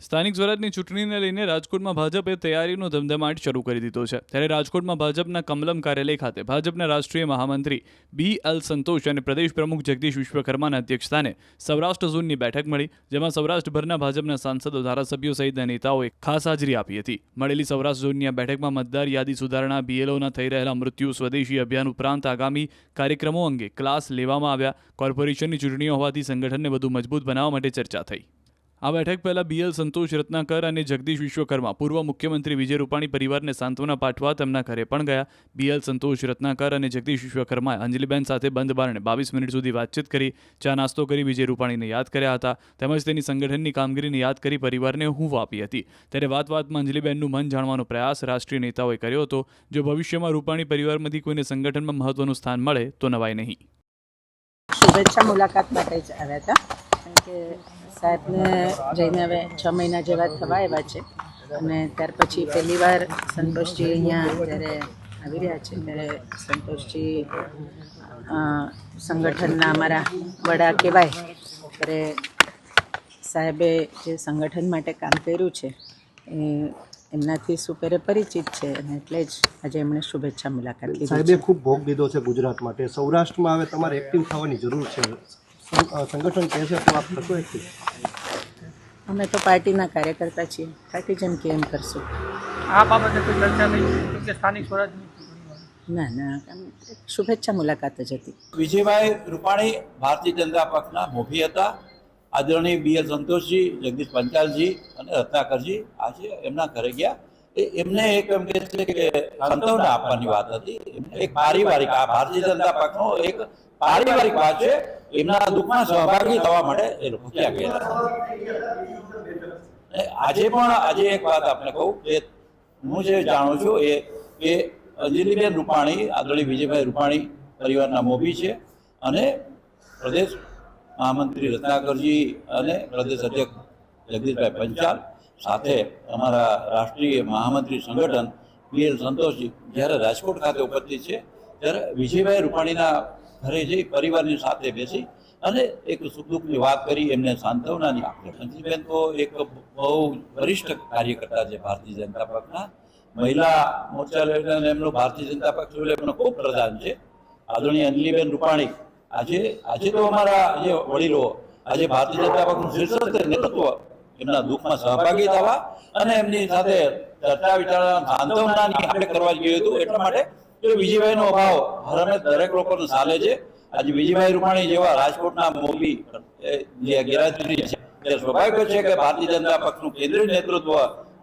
સ્થાનિક સ્વરાજની ચૂંટણીને લઈને રાજકોટમાં ભાજપે તૈયારીનો ધમધમાટ શરૂ કરી દીધો છે. ત્યારે રાજકોટમાં ભાજપના કમલમ કાર્યાલય ખાતે ભાજપના રાષ્ટ્રીય મહામંત્રી બી એલ સંતોષ અને પ્રદેશ પ્રમુખ જગદીશ વિશ્વકર્માના અધ્યક્ષસ્થાને સૌરાષ્ટ્ર ઝોનની બેઠક મળી, જેમાં સૌરાષ્ટ્રભરના ભાજપના સાંસદો, ધારાસભ્યો સહિતના નેતાઓએ ખાસ હાજરી આપી હતી. મળેલી સૌરાષ્ટ્ર ઝોનની આ બેઠકમાં મતદાર યાદી સુધારણા, બીએલઓના થઈ રહેલા મૃત્યુ, સ્વદેશી અભિયાન ઉપરાંત આગામી કાર્યક્રમો અંગે ક્લાસ લેવામાં આવ્યા. કોર્પોરેશનની ચૂંટણીઓ હોવાથી સંગઠનને વધુ મજબૂત બનાવવા માટે ચર્ચા થઈ. આ બેઠક પહેલા બીએલ સંતોષ રત્નાકર અને જગદીશ વિશ્વકર્મા, પૂર્વ મુખ્યમંત્રી વિજય રૂપાણી પરિવારને સાંત્વના પાઠવા તેમના ઘરે પણ ગયા. બીએલ સંતોષ રત્નાકર અને જગદીશ વિશ્વકર્માએ અંજલિબેન સાથે બંધ બારણે બાવીસ મિનિટ સુધી વાતચીત કરી, ચા નાસ્તો કરી વિજય રૂપાણીને યાદ કર્યા હતા. તેમજ તેની સંગઠનની કામગીરીને યાદ કરી પરિવારને હૂંફ આપી હતી. ત્યારે વાત વાતમાં અંજલિબેનનું મન જાણવાનો પ્રયાસ રાષ્ટ્રીય નેતાઓએ કર્યો હતો. જો ભવિષ્યમાં રૂપાણી પરિવારમાંથી કોઈને સંગઠનમાં મહત્વનું સ્થાન મળે, તો નવાય નહીં. શુભેચ્છા મુલાકાત માટે જ આવ્યા હતા. કારણ કે સાહેબને જઈને હવે છ મહિના જેવા થવા આવ્યા છે. અને ત્યાર પછી પહેલી વાર સંતોષજી અહીંયા જ્યારે આવી રહ્યા છે ત્યારે સંતોષજી સંગઠનના અમારા વડા કહેવાય ત્યારે સાહેબે જે સંગઠન માટે કામ કર્યું છે એ એમનાથી સુપેરે પરિચિત છે અને એટલે જ આજે એમણે શુભેચ્છા મુલાકાત લીધી સાહેબે ખૂબ ભોગ દીધો છે ગુજરાત માટે. સૌરાષ્ટ્રમાં હવે તમારે એક્ટિવ થવાની જરૂર છે. સંગઠન કહે છે તો આપ થશો એક્ટિવ અમે તો પાર્ટીના કાર્યકર્તા છીએ. પાર્ટી જેમ કે એમ કરશું. આ બાબતે કોઈ ચર્ચા નહીં કે સ્થાનિક સ્વરાજની ના ના શુભેચ્છા મુલાકાત જ હતી. વિજયભાઈ રૂપાણી ભારતીય જનતા પક્ષના મોભી હતા. આદરણીય બી એલ સંતોષજી જગદીશ પંચાલજી અને રત્નાકરજી આજે એમના ઘરે ગયા. એ એમને એક એમ કે છે કે સાંત્વના આપવાની વાત હતી. એમને એક પારિવારિક આ ભારતીય જનતા પક્ષનો એક પારિવારિક વાત છે. એમના દુઃખમાં સહભાગી થવા માટે એ લોકો ત્યાં ગયા? આજે પણ આજે એક વાત આપણે કહું કે હું જે જાણું છું એ કે અંજલિબેન રૂપાણી, આદરણીય વિજયભાઈ રૂપાણી પરિવારના મોભી છે અને પ્રદેશ મહામંત્રી રત્નાકરજી અને પ્રદેશ અધ્યક્ષ જગદીશભાઈ પંચાલ સાથે અમારા રાષ્ટ્રીય મહામંત્રી સંગઠન પીએલ સંતોષજી જ્યારે રાજકોટ ખાતે ઉપસ્થિત છે, ત્યારે વિજયભાઈ રૂપાણીના ઘરે જઈ પરિવારની સાથે બેસી અને એક સુખ દુઃખની વાત કરી, એમને સાંત્વનાની આપી અંજલિબેન તો એક બહુ વરિષ્ઠ કાર્યકર્તા છે ભારતીય જનતા પક્ષના મહિલા મોરચા લઈને એમનો ભારતીય જનતા પક્ષ એમનો ખૂબ પ્રધાન છે. આદરણીય અંજલીબેન રૂપાણી, આજે આજે તો અમારા જે વડીલો, આજે ભારતીય જનતા પક્ષનું શીર્ષક નેતૃત્વ. એમના દુઃખમાં સહભાગી થવા અને એમની સાથે ચર્ચા વિચારણા સાંત્વનાની આપણે કરવા જોઈએ હતું, એટલા માટે કે વિજયભાઈનો અભાવ હરમે દરેક લોકોને ચાલે છે. આજે વિજયભાઈ રૂપાણી જેવા રાજકોટના મોભી જે છે તે સ્વાભાવિક છે કે ભારતીય જનતા પક્ષનું કેન્દ્રીય નેતૃત્વ,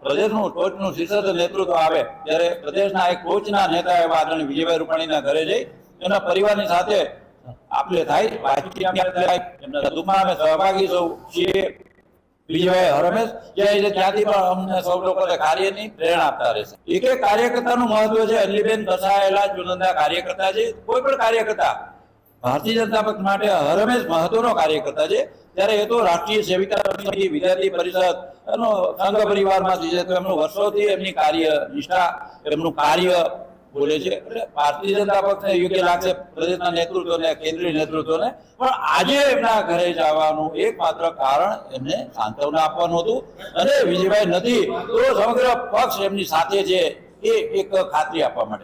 પ્રદેશનું ટોચનું શીર્ષક નેતૃત્વ આવે ત્યારે પ્રદેશના એક ટોચના નેતા એવા આદરણીય વિજયભાઈ રૂપાણીના ઘરે જઈ એના પરિવારની સાથે આપણે થાય, વાતચીત દુઃખમાં અમે સહભાગી સૌ છીએ. વિજયભાઈ હરમેશ કે ત્યાંથી પણ અમને સૌ લોકોને કાર્યની પ્રેરણા આપતા રહેશે એક એક કાર્યકર્તાનું મહત્વ છે અલીબેન દર્શાયેલા જુનંદા કાર્યકર્તા છે કોઈ પણ કાર્યકર્તા, ભારતીય જનતા પક્ષ માટે હરમેશ મહત્વનો કાર્યકર્તા છે. ત્યારે એ તો રાષ્ટ્રીય સેવિકા સમિતિ, વિદ્યાર્થી પરિષદ, એનો સંઘ પરિવારમાંથી છે એમનું વર્ષોથી એમની કાર્ય નિષ્ઠા, એમનું કાર્ય બોલે છે. એટલે ભારતીય જનતા પક્ષને યોગ્ય લાગશે પ્રદેશના નેતૃત્વને, કેન્દ્રીય નેતૃત્વને. પણ આજે એમના ઘરે જવાનું એકમાત્ર કારણ એમને સાંત્વના આપવાનું હતું. અને વિજયભાઈ નથી, તો સમગ્ર પક્ષ એમની સાથે છે. એ એક ખાતરી આપવા માટે.